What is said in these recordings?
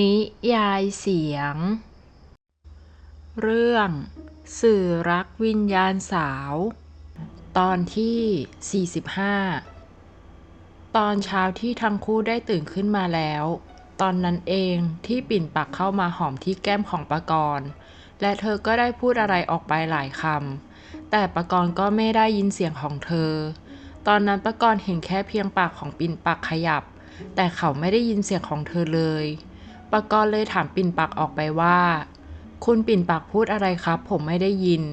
นิยายเสียง เรื่อง สื่อรักวิญญาณสาว ตอนที่ 45 ตอนเช้าที่ทั้งคู่ได้ตื่นขึ้นมาแล้ว ตอนนั้นเองที่ปิ่นปักเข้ามาหอมที่แก้มของปากรณ์และเธอก็ได้พูดอะไรออกไปหลายคำ แต่ปากรณ์ก็ไม่ได้ยินเสียงของเธอ ตอนนั้นปากรณ์เห็นแค่เพียงปากของปิ่นปักขยับ แต่เขาไม่ได้ยินเสียงของเธอเลย ปกรณ์เลยถามปิ่นปักออกไปว่า คุณปิ่นปักพูดอะไรครับ ผมไม่ได้ยิน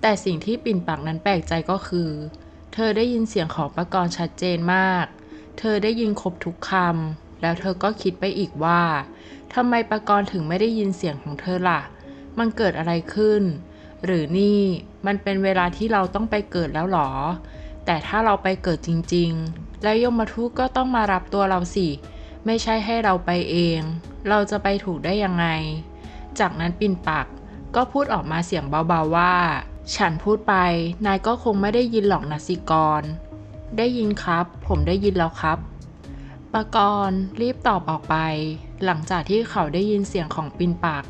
แต่สิ่งที่ปิ่นปักนั้นแปลกใจก็คือ เธอได้ยินเสียงของปกรณ์ชัดเจนมาก เธอได้ยินครบทุกคำแล้วเธอก็คิดไปอีกว่าทำไมปกรณ์ถึงไม่ได้ยินเสียงของเธอล่ะ มันเกิดอะไรขึ้น หรือนี่มันเป็นเวลาที่เราต้องไปเกิดแล้วหรอ แต่ถ้าเราไปเกิดจริง ๆ แล้วยมทูตก็ต้องมารับตัวเราสิ ไม่ใช่ให้เราไปเอง เราจะไปถูกได้ยังไง จากนั้นปินปักก็พูดออกมาเสียงเบาๆว่า ฉันพูดไป นายก็คงไม่ได้ยินหรอกนะสิกร ได้ยินครับ ผมได้ยินแล้วครับปกรณ์รีบตอบออกไป หลังจากที่เขาได้ยินเสียงของปินปัก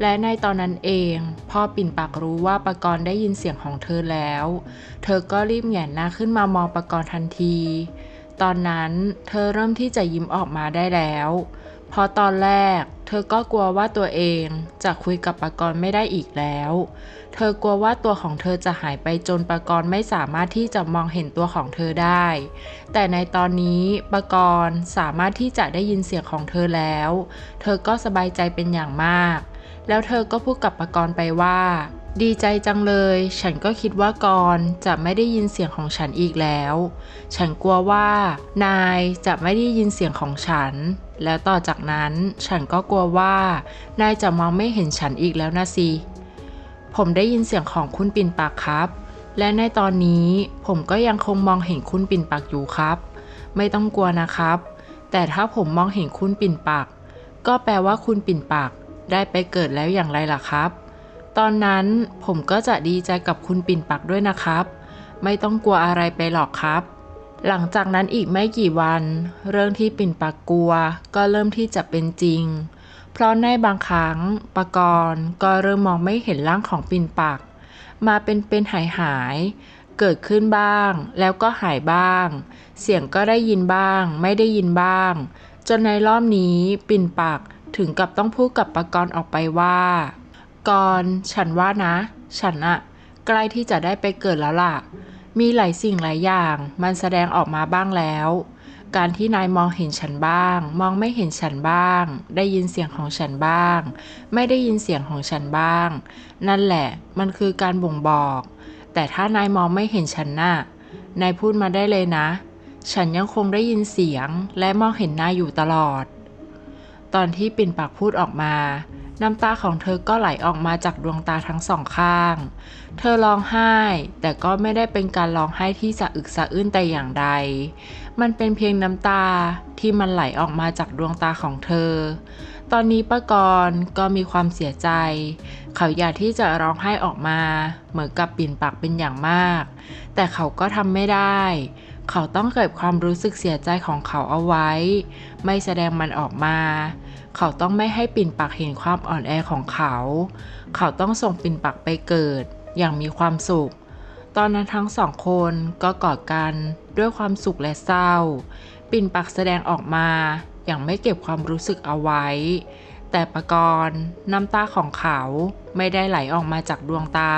และในตอนนั้นเองพ่อปิ่นปักรู้ว่าปกรณ์ได้ยินเสียงของเธอแล้ว เธอก็รีบแหงนหน้าขึ้นมามองปกรณ์ทันที ตอนนั้นเธอเริ่มที่จะยิ้มออกมาได้แล้วเพราะตอนแรก เธอก็กลัวว่าตัวเองจะคุยกับปากรณ์ไม่ได้อีกแล้ว เธอกลัวว่าตัวของเธอจะหายไปจนปากรณ์ไม่สามารถที่จะมองเห็นตัวของเธอได้ แต่ในตอนนี้ปากรณ์สามารถที่จะได้ยินเสียงของเธอแล้ว เธอก็สบายใจเป็นอย่างมาก แล้วเธอก็พูดกับปากรณ์ไปว่า ดีใจจังเลย ฉันก็คิดว่ากรณ์จะไม่ได้ยินเสียงของฉันอีกแล้ว ฉันกลัวว่า นายจะไม่ได้ยินเสียงของฉัน แล้วต่อจากนั้นฉันก็กลัวว่า นายจะมองไม่เห็นฉันอีกแล้วนะสิ ผมได้ยินเสียงของคุณปิ่นปากครับ และในตอนนี้ผมก็ยังคงมองเห็นคุณปิ่นปากอยู่ครับ ไม่ต้องกลัวนะครับ แต่ถ้าผมมองเห็นคุณปิ่นปาก ก็แปลว่าคุณปิ่นปากได้ไปเกิดแล้วอย่างไรล่ะครับ ตอนนั้นผมก็จะดีใจกับคุณปิ่นปักด้วยนะครับ ไม่ต้องกลัวอะไรไปหรอกครับ หลังจากนั้นอีกไม่กี่วัน เรื่องที่ปิ่นปักกลัวก็เริ่มที่จะเป็นจริง เพราะในบางครั้งปกรณ์ก็เริ่มมองไม่เห็นร่างของปิ่นปัก มาเป็นเป็นหายหายเกิดขึ้นบ้าง แล้วก็หายบ้าง เสียงก็ได้ยินบ้าง ไม่ได้ยินบ้าง จนในรอบนี้ปิ่นปักถึงกับต้องพูดกับปกรณ์ออกไปว่า ก่อนฉันว่านะ ฉันอะใกล้ที่จะได้ไปเกิดแล้วล่ะ มีหลายสิ่งหลายอย่าง มันแสดงออกมาบ้างแล้ว การที่นายมองเห็นฉันบ้าง มองไม่เห็นฉันบ้าง ได้ยินเสียงของฉันบ้าง ไม่ได้ยินเสียงของฉันบ้าง นั่นแหละ มันคือการบ่งบอก แต่ถ้านายมองไม่เห็นฉันน่ะ นายพูดมาได้เลยนะ ฉันยังคงได้ยินเสียงและมองเห็นนายอยู่ตลอด ตอนที่ปิ่นปากพูดออกมา น้ำตาของเธอก็ไหลออกมาจากดวงตาทั้งสองข้าง เธอร้องไห้ แต่ก็ไม่ได้เป็นการร้องไห้ที่สะอึกสะอื้นแต่อย่างใด มันเป็นเพียงน้ำตาที่มันไหลออกมาจากดวงตาของเธอ ตอนนี้ป้ากรณ์ก็มีความเสียใจ เขาอยากที่จะร้องไห้ออกมา เหมือนกับปิ่นปากเป็นอย่างมาก แต่เขาก็ทำไม่ได้ เขาต้องเก็บความรู้สึกเสียใจของเขาเอาไว้ ไม่แสดงมันออกมา เขาต้องไม่ให้ปิ่นปักเห็นความอ่อนแอของเขา เขาต้องส่งปิ่นปักไปเกิด อย่างมีความสุข ตอนนั้นทั้งสองคนก็กอดกันด้วยความสุขและเศร้า ปิ่นปักแสดงออกมาอย่างไม่เก็บความรู้สึกเอาไว้ แต่ปะกรณ์น้ำตาของเขาไม่ได้ไหลออกมาจากดวงตา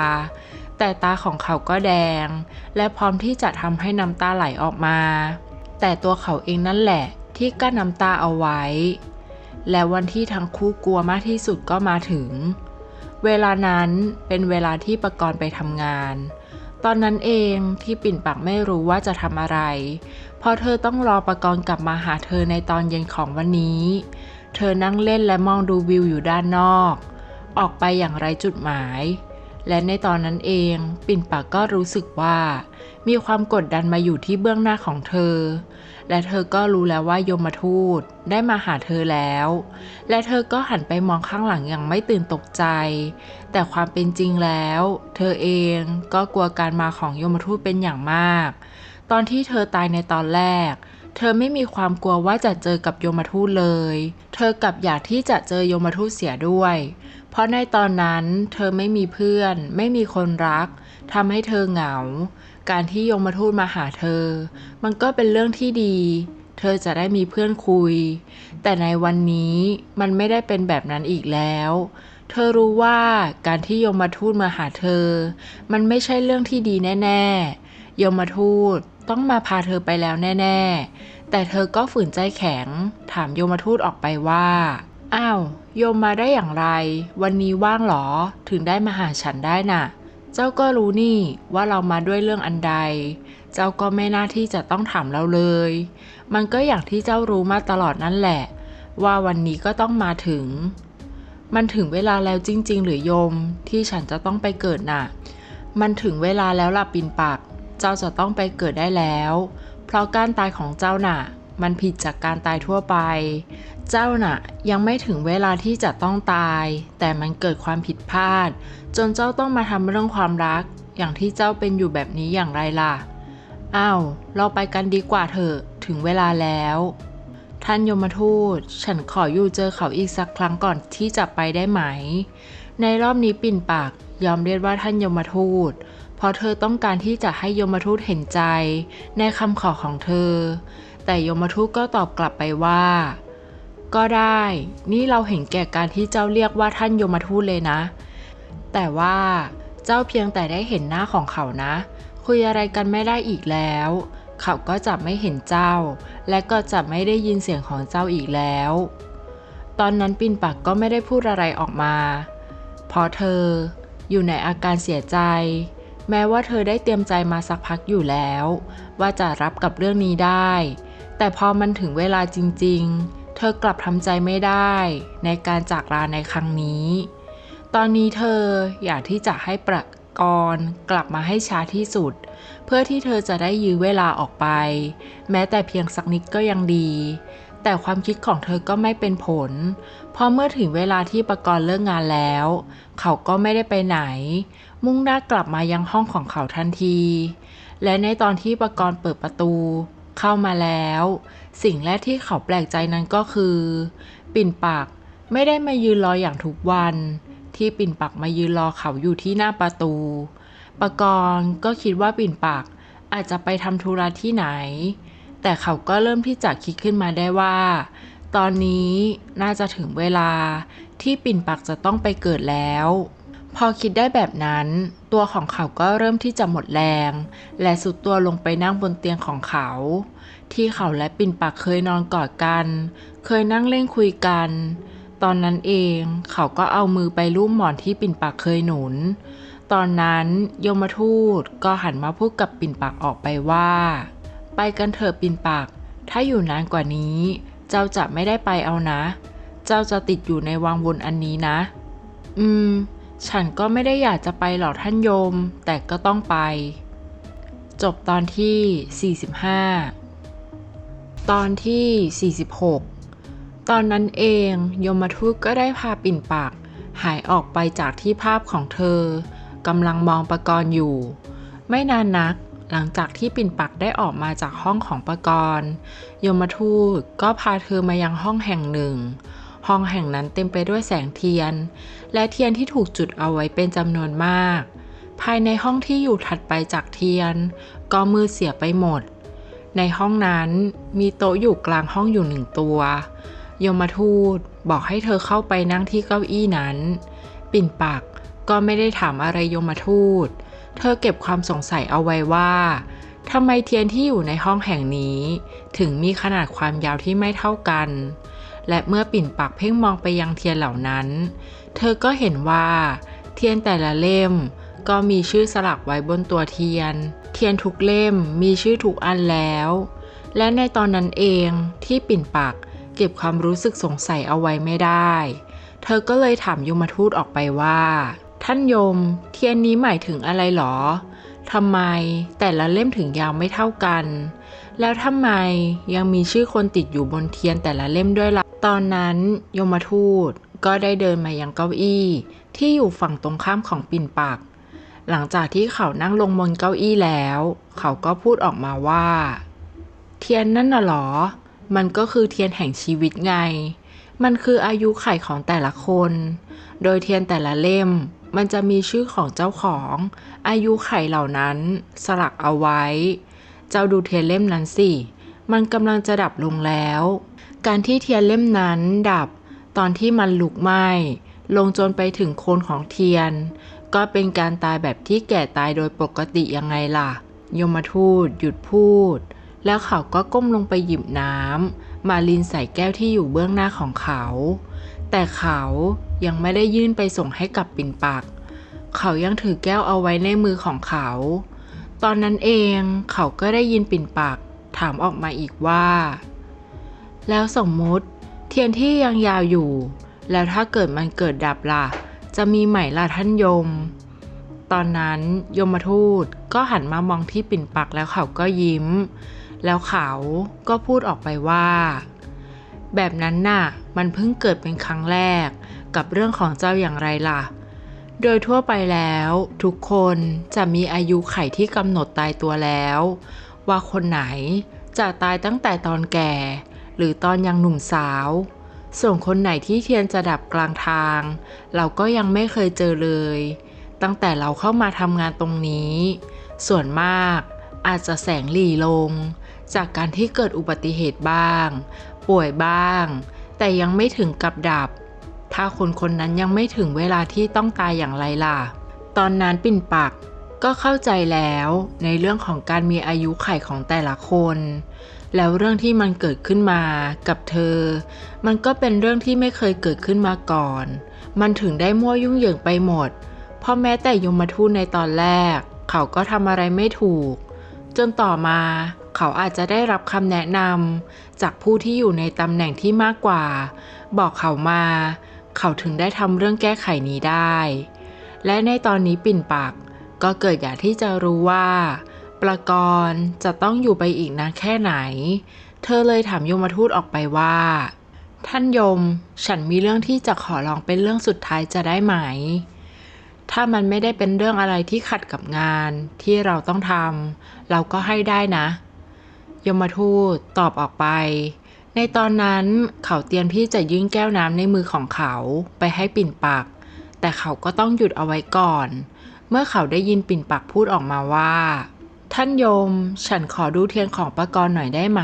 แต่ตาของเขาก็แดง และพร้อมที่จะทำให้น้ำตาไหลออกมา แต่ตัวเขาเองนั่นแหละที่กั้นน้ำตาเอาไว้ และวันที่ทั้งคู่กลัวมากที่สุดก็มาถึง เวลานั้นเป็นเวลาที่ประกรณ์ไปทำงาน ตอนนั้นเองที่ปิ่นปักไม่รู้ว่าจะทำอะไร เพราะเธอต้องรอประกรณ์กลับมาหาเธอในตอนเย็นของวันนี้ เธอนั่งเล่นและมองดูวิวอยู่ด้านนอก ออกไปอย่างไรจุดหมาย และในตอนนั้นเองปิ่นปักก็รู้สึกว่า มีความกดดันมาอยู่ที่เบื้องหน้าของเธอ และเธอก็รู้แล้วว่ายมทูตได้มาหาเธอแล้ว และเธอก็หันไปมองข้างหลังอย่างไม่ตื่นตกใจ แต่ความเป็นจริงแล้ว เธอเองก็กลัวการมาของยมทูตเป็นอย่างมาก ตอนที่เธอตายในตอนแรก เธอไม่มีความกลัวว่าจะเจอกับโยมทูตเลย เธอกลับอยากที่จะเจอโยมทูตเสียด้วย เพราะในตอนนั้นเธอไม่มีเพื่อน ไม่มีคนรักทำให้เธอเหงา การที่โยมทูตมาหาเธอ มันก็เป็นเรื่องที่ดี เธอจะได้มีเพื่อนคุย แต่ในวันนี้มันไม่ได้เป็นแบบนั้นอีกแล้ว เธอรู้ว่าการที่โยมทูตมาหาเธอ มันไม่ใช่เรื่องที่ดีแน่ๆโยมทูตต้องมาพาเธอไปแล้วแน่ ๆ แต่เธอก็ฝืนใจแข็ง ถามโยมทูตออกไปว่า อ้าว โยมมาได้อย่างไร วันนี้ว่างหรอ ถึงได้มาหาฉันได้น่ะ เจ้าก็รู้นี่ว่าเรามาด้วยเรื่องอันใด เจ้าก็ไม่น่าที่จะต้องถามเราเลย มันก็อย่างที่เจ้ารู้มาตลอดนั่นแหละ ว่าวันนี้ก็ต้องมาถึง มันถึงเวลาแล้วจริง ๆ หรือโยมที่ฉันจะต้องไปเกิดน่ะ มันถึงเวลาแล้วล่ะปินปากเจ้าจะต้องไปเกิดได้แล้ว เพราะการตายของเจ้าน่ะ มันผิดจากการตายทั่วไป เจ้าน่ะยังไม่ถึงเวลาที่จะต้องตาย แต่มันเกิดความผิดพลาด จนเจ้าต้องมาทำเรื่องความรัก อย่างที่เจ้าเป็นอยู่แบบนี้อย่างไรล่ะ อ้าว เราไปกันดีกว่าเถอะ ถึงเวลาแล้ว ท่านยมทูต ฉันขออยู่เจอเขาอีกสักครั้งก่อนที่จะไปได้ไหม ในรอบนี้ปิ่นปากยอมเรียกว่าท่านยมทูตเพราะเธอต้องการที่จะให้ยมทูตเห็นใจ ในคำขอของเธอ แต่ยมทูตก็ตอบกลับไปว่า ก็ได้ นี่เราเห็นแก่การที่เจ้าเรียกว่าท่านยมทูตเลยนะ แต่ว่าเจ้าเพียงแต่ได้เห็นหน้าของเขานะ คุยอะไรกันไม่ได้อีกแล้ว เขาก็จะไม่เห็นเจ้า และก็จะไม่ได้ยินเสียงของเจ้าอีกแล้ว ตอนนั้นปินปักก็ไม่ได้พูดอะไรออกมา เพราะเธออยู่ในอาการเสียใจ แม้ว่าเธอได้เตรียมใจมาสักพักอยู่แล้ว ว่าจะรับกับเรื่องนี้ได้ แต่พอมันถึงเวลาจริง ๆ เธอกลับทำใจไม่ได้ ในการจากลาในครั้งนี้ ตอนนี้เธออยากที่จะให้ประกรณ์กลับมาให้ช้าที่สุด เพื่อที่เธอจะได้ยื้อเวลาออกไป แม้แต่เพียงสักนิดก็ยังดี แต่ความคิดของเธอก็ไม่เป็นผล เพราะเมื่อถึงเวลาที่ประกรณ์เลิกงานแล้ว เขาก็ไม่ได้ไปไหน มุ่งหน้ากลับมายังห้องของเขาทันที และในตอนที่ประกรณ์เปิดประตู เข้ามาแล้ว สิ่งแรกที่เขาแปลกใจนั้นก็คือ ปิ่นปากไม่ได้มายืนรออย่างทุกวัน ที่ปิ่นปักมายืนรอเขาอยู่ที่หน้าประตูปกรณ์ก็คิดว่าปิ่นปักอาจจะไปทำธุระที่ไหน แต่เขาก็เริ่มที่จะคิดขึ้นมาได้ว่า ตอนนี้น่าจะถึงเวลาที่ปิ่นปักจะต้องไปเกิดแล้ว พอคิดได้แบบนั้น ตัวของเขาก็เริ่มที่จะหมดแรง และสุดตัวลงไปนั่งบนเตียงของเขา ที่เขาและปิ่นปักเคยนอนกอดกัน เคยนั่งเล่นคุยกัน ตอนนั้นเองเขาก็เอามือไปลูบหมอนที่ปิ่นปักเคยหนุน ตอนนั้นยมทูตก็หันมาพูดกับปิ่นปักออกไปว่า ไปกันเถอะปิ่นปัก ถ้าอยู่นานกว่านี้ เจ้าจะไม่ได้ไปเอานะ เจ้าจะติดอยู่ในวังวนอันนี้นะ อืม ฉันก็ไม่ได้อยากจะไปหรอกท่านโยม แต่ก็ต้องไป จบตอนที่ 45 ตอนที่ 46 ตอนนั้นเองยมทูตก็ได้พาปิ่นปากหายออกไปจากที่ภาพของเธอกำลังมองประกรณ์อยู่ ไม่นานนักหลังจากที่ปิ่นปักได้ออกมาจากห้องของประกรณ์ยมทูตก็พาเธอมายังห้องแห่งหนึ่ง ห้องแห่งนั้นเต็มไปด้วยแสงเทียน และเทียนที่ถูกจุดเอาไว้เป็นจำนวนมาก ภายในห้องที่อยู่ถัดไปจากเทียน ก็มืดเสียไปหมด ในห้องนั้นมีโต๊ะอยู่กลางห้องอยู่หนึ่งตัว ยมทูตบอกให้เธอเข้าไปนั่งที่เก้าอี้นั้น ปิ่นปักก็ไม่ได้ถามอะไรยมทูต เธอเก็บความสงสัยเอาไว้ว่าทำไมเทียนที่อยู่ในห้องแห่งนี้ ถึงมีขนาดความยาวที่ไม่เท่ากัน และเมื่อปิ่นปักเพ่งมองไปยังเทียนเหล่านั้น เธอก็เห็นว่า เทียนแต่ละเล่มก็มีชื่อสลักไว้บนตัวเทียน เทียนทุกเล่มมีชื่อทุกอันแล้ว และในตอนนั้นเองที่ปิ่นปักเก็บความรู้สึกสงสัยเอาไว้ไม่ได้ เธอก็เลยถามยมทูตออกไปว่า ท่านยม เทียนนี้หมายถึงอะไรหรอทำไมแต่ละเล่มถึงยาวไม่เท่ากัน แล้วทำไมยังมีชื่อคนติดอยู่บนเทียนแต่ละเล่มด้วยละ่ะ ตอนนั้นยมทูตก็ได้เดินมายังเก้าอี้ที่อยู่ฝั่งตรงข้ามของปิ่นปากหลังจากที่เขานั่งลงบนเก้าอี้แล้ว เขาก็พูดออกมาว่า เทียนนั่นน่ะหรอ มันก็คือเทียนแห่งชีวิตไง มันคืออายุไขของแต่ละคน โดยเทียนแต่ละเล่ม มันจะมีชื่อของเจ้าของ อายุไขเหล่านั้น สลักเอาไว้ เจ้าดูเทียนเล่มนั้นสิ มันกำลังจะดับลงแล้ว การที่เทียนเล่มนั้นดับตอนที่มันลุกไหม้ลงจนไปถึงโคนของเทียน ก็เป็นการตายแบบที่แก่ตายโดยปกติยังไงล่ะ ยมทูตหยุดพูด แล้วเขาก็ก้มลงไปหยิบน้ำมาลินใส่แก้วที่อยู่เบื้องหน้าของเขา แต่เขายังไม่ได้ยื่นไปส่งให้กับปิ่นปัก เขายังถือแก้วเอาไว้ในมือของเขา ตอนนั้นเองเขาก็ได้ยินปิ่นปัก ถามออกมาอีกว่า แล้วสมมุติ เทียนที่ยังยาวอยู่ แล้วถ้าเกิดมันเกิดดับล่ะ จะมีใหม่ล่ะท่านยม ตอนนั้นยมทูตก็หันมามองที่ปิ่นปักแล้วเขาก็ยิ้ม แล้วเขาก็พูดออกไปว่า แบบนั้นน่ะ มันเพิ่งเกิดเป็นครั้งแรก กับเรื่องของเจ้าอย่างไรล่ะโดยทั่วไปแล้ว ทุกคนจะมีอายุไขที่กำหนดตายตัวแล้ว ว่าคนไหนจะตายตั้งแต่ตอนแก่ หรือตอนยังหนุ่มสาว ส่วนคนไหนที่เทียนจะดับกลางทาง เราก็ยังไม่เคยเจอเลย ตั้งแต่เราเข้ามาทำงานตรงนี้ ส่วนมากอาจจะแสงหลีลง จากการที่เกิดอุบัติเหตุบ้าง ป่วยบ้าง แต่ยังไม่ถึงกับดับ ถ้าคนคนนั้นยังไม่ถึงเวลาที่ต้องตายอย่างไรล่ะ ตอนนั้นปิ่นปัก ก็เข้าใจแล้วในเรื่องของการมีอายุไขของแต่ละคน แล้วเรื่องที่มันเกิดขึ้นมากับเธอ มันก็เป็นเรื่องที่ไม่เคยเกิดขึ้นมาก่อน มันถึงได้มั่วยุ่งเหยิงไปหมด เพราะแม้แต่ยมทูตในตอนแรก เขาก็ทำอะไรไม่ถูก จนต่อมาเขาอาจจะได้รับคำแนะนำจากผู้ที่อยู่ในตำแหน่งที่มากกว่า บอกเขามา เขาถึงได้ทำเรื่องแก้ไขนี้ได้ และในตอนนี้ปิ่นปัก ก็เกิดอยากที่จะรู้ว่าประกรณ์จะต้องอยู่ไปอีกนานแค่ไหน เธอเลยถามยมทูตออกไปว่า ท่านยม ฉันมีเรื่องที่จะขอลองเป็นเรื่องสุดท้ายจะได้ไหม ถ้ามันไม่ได้เป็นเรื่องอะไรที่ขัดกับงานที่เราต้องทำเราก็ให้ได้นะ ยมทูตตอบออกไป ในตอนนั้นเขาเตรียมที่จะยื่นแก้วน้ำในมือของเขาไปให้ปิ่นปักแต่เขาก็ต้องหยุดเอาไว้ก่อนเเมื่อเขาได้ยินปิ่นปักพูดออกมาว่า ท่านโยม ฉันขอดูเทียนของปะกรณ์หน่อยได้ไหม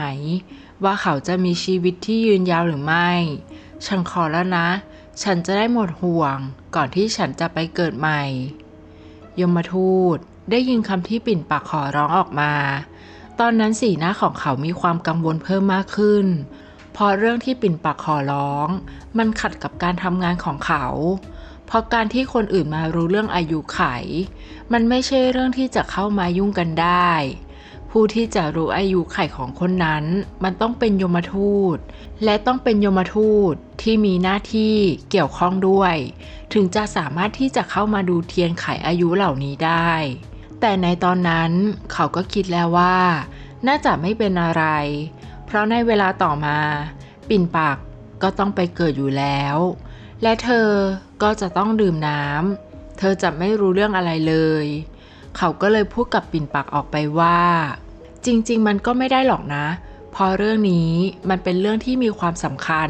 ว่าเขาจะมีชีวิตที่ยืนยาวหรือไม่ ฉันขอแล้วนะ ฉันจะได้หมดห่วง ก่อนที่ฉันจะไปเกิดใหม่ ยมทูตได้ยินคำที่ปิ่นปากขอร้องออกมา ตอนนั้นสีหน้าของเขามีความกังวลเพิ่มมากขึ้น เพราะเรื่องที่ปิ่นปากขอร้อง มันขัดกับการทำงานของเขา เพราะการที่คนอื่นมารู้เรื่องอายุไข มันไม่ใช่เรื่องที่จะเข้ามายุ่งกันได้ ผู้ที่จะรู้อายุไขของคนนั้น มันต้องเป็นยมทูต และต้องเป็นยมทูตที่มีหน้าที่เกี่ยวข้องด้วย ถึงจะสามารถที่จะเข้ามาดูเทียนไขอายุเหล่านี้ได้ แต่ในตอนนั้นเขาก็คิดแล้วว่า น่าจะไม่เป็นอะไร เพราะในเวลาต่อมา ปิ่นปากก็ต้องไปเกิดอยู่แล้ว และเธอก็จะต้องดื่มน้ำ เธอจะไม่รู้เรื่องอะไรเลย เขาก็เลยพูดกับปิ่นปากออกไปว่า จริง ๆ มันก็ไม่ได้หรอกนะเพราะเรื่องนี้มันเป็นเรื่องที่มีความสำคัญ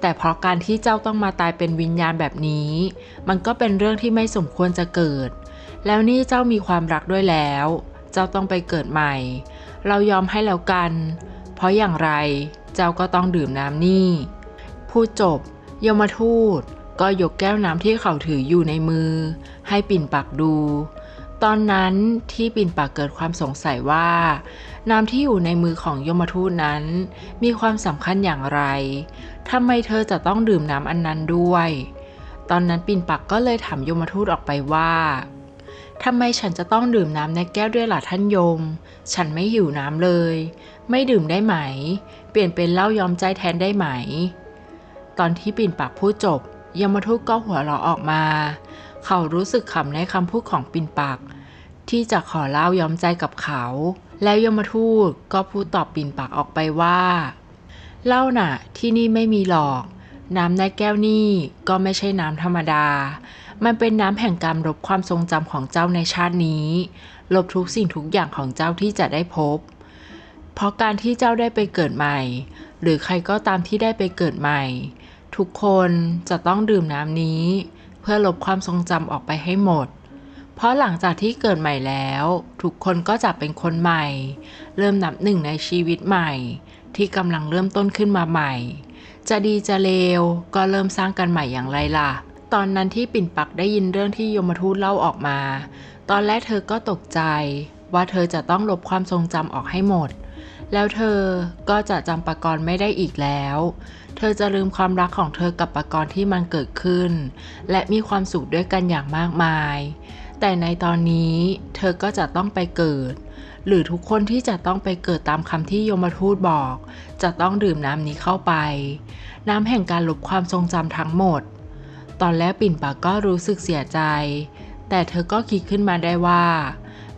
แต่เพราะการที่เจ้าต้องมาตายเป็นวิญญาณแบบนี้ มันก็เป็นเรื่องที่ไม่สมควรจะเกิด แล้วนี่เจ้ามีความรักด้วยแล้ว เจ้าต้องไปเกิดใหม่ เรายอมให้แล้วกัน เพราะอย่างไรเจ้าก็ต้องดื่มน้ำนี่ พูดจบ ยมทูตก็ยกแก้วน้ำที่เขาถืออยู่ในมือ ให้ปิ่นปักดู ตอนนั้นที่ปิ่นปักเกิดความสงสัยว่า น้ำที่อยู่ในมือของยมทูตนั้น มีความสำคัญอย่างไรทำไมเธอจะต้องดื่มน้ำอันนั้นด้วย ตอนนั้นปิ่นปักก็เลยถามยมทูตออกไปว่าทำไมฉันจะต้องดื่มน้ำในแก้วด้วยล่ะท่านยม ฉันไม่หิวน้ำเลย ไม่ดื่มได้ไหม เปลี่ยนเป็นเหล้ายอมใจแทนได้ไหม ตอนที่ปิ่นปากพูดจบยมทูตก็หัวเราะออกมา เขารู้สึกขำในคำพูดของปิ่นปากที่จะขอเล้ายอมใจกับเขา แล้วยมทูตก็พูดตอบปิ่นปากออกไปว่า เล้าน่ะ ที่นี่ไม่มีหรอก น้ำในแก้วนี่ก็ไม่ใช่น้ำธรรมดา มันเป็นน้ำแห่งการลบความทรงจำของเจ้าในชาตินี้ ลบทุกสิ่งทุกอย่างของเจ้าที่จะได้พบ เพราะการที่เจ้าได้ไปเกิดใหม่ หรือใครก็ตามที่ได้ไปเกิดใหม่ ทุกคนจะต้องดื่มน้ำนี้ เพื่อลบความทรงจำออกไปให้หมด เพราะหลังจากที่เกิดใหม่แล้ว ทุกคนก็จะเป็นคนใหม่ เริ่มนับหนึ่งในชีวิตใหม่ ที่กำลังเริ่มต้นขึ้นมาใหม่ จะดีจะเลวก็เริ่มสร้างกันใหม่อย่างไรล่ะ ตอนนั้นที่ปิ่นปักได้ยินเรื่องที่ยมทูตเล่าออกมา ตอนแรกเธอก็ตกใจ ว่าเธอจะต้องลบความทรงจำออกให้หมดแล้วเธอก็จะจำปากรณ์ไม่ได้อีกแล้ว เธอจะลืมความรักของเธอกับปากรณ์ที่มันเกิดขึ้น และมีความสุขด้วยกันอย่างมากมาย แต่ในตอนนี้เธอก็จะต้องไปเกิด หรือทุกคนที่จะต้องไปเกิดตามคำที่ยมทูตบอก จะต้องดื่มน้ำนี้เข้าไป น้ำแห่งการลบความทรงจำทั้งหมด ตอนแรกปิ่นปากก็รู้สึกเสียใจ แต่เธอก็คิดขึ้นมาได้ว่า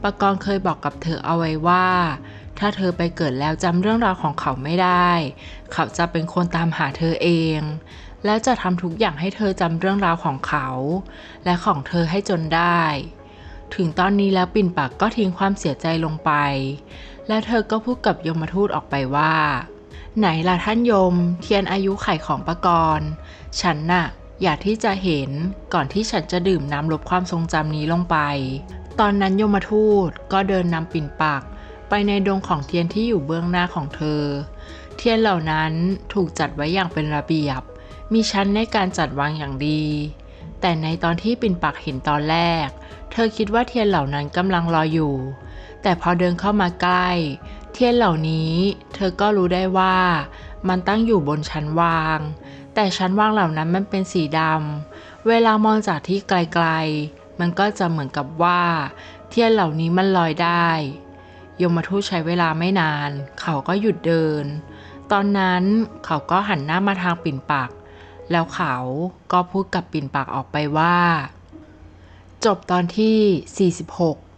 ปากรณ์เคยบอกกับเธอเอาไว้ว่า ถ้าเธอไปเกิดแล้วจำเรื่องราวของเขาไม่ได้ เขาจะเป็นคนตามหาเธอเอง และจะทำทุกอย่างให้เธอจำเรื่องราวของเขา และของเธอให้จนได้ ถึงตอนนี้แล้วปิ่นปากก็ทิ้งความเสียใจลงไป และเธอก็พูดกับยมทูตออกไปว่า ไหนล่ะท่านยม เทียนอายุไขของปกรณ์ฉันน่ะอยากที่จะเห็นก่อนที่ฉันจะดื่มน้ำลบความทรงจำนี้ลงไป ตอนนั้นยมทูตก็เดินนำปิ่นปัก ไปในดงของเทียนที่อยู่เบื้องหน้าของเธอ เทียนเหล่านั้นถูกจัดไว้อย่างเป็นระเบียบ มีชั้นในการจัดวางอย่างดี แต่ในตอนที่ปิ่นปักเห็นตอนแรก เธอคิดว่าเทียนเหล่านั้นกำลังรออยู่ แต่พอเดินเข้ามาใกล้ เทียนเหล่านี้ เธอก็รู้ได้ว่า มันตั้งอยู่บนชั้นวาง แต่ชั้นวางเหล่านั้นมันเป็นสีดำเวลามองจากที่ไกลๆ มันก็จะเหมือนกับว่า เทียนเหล่านี้มันลอยได้ ยมทูตใช้เวลาไม่นาน เขาก็หยุดเดิน ตอนนั้นเขาก็หันหน้ามาทางปิ่นปัก แล้วเขาก็พูดกับปิ่นปักออกไปว่า จบตอนที่ 46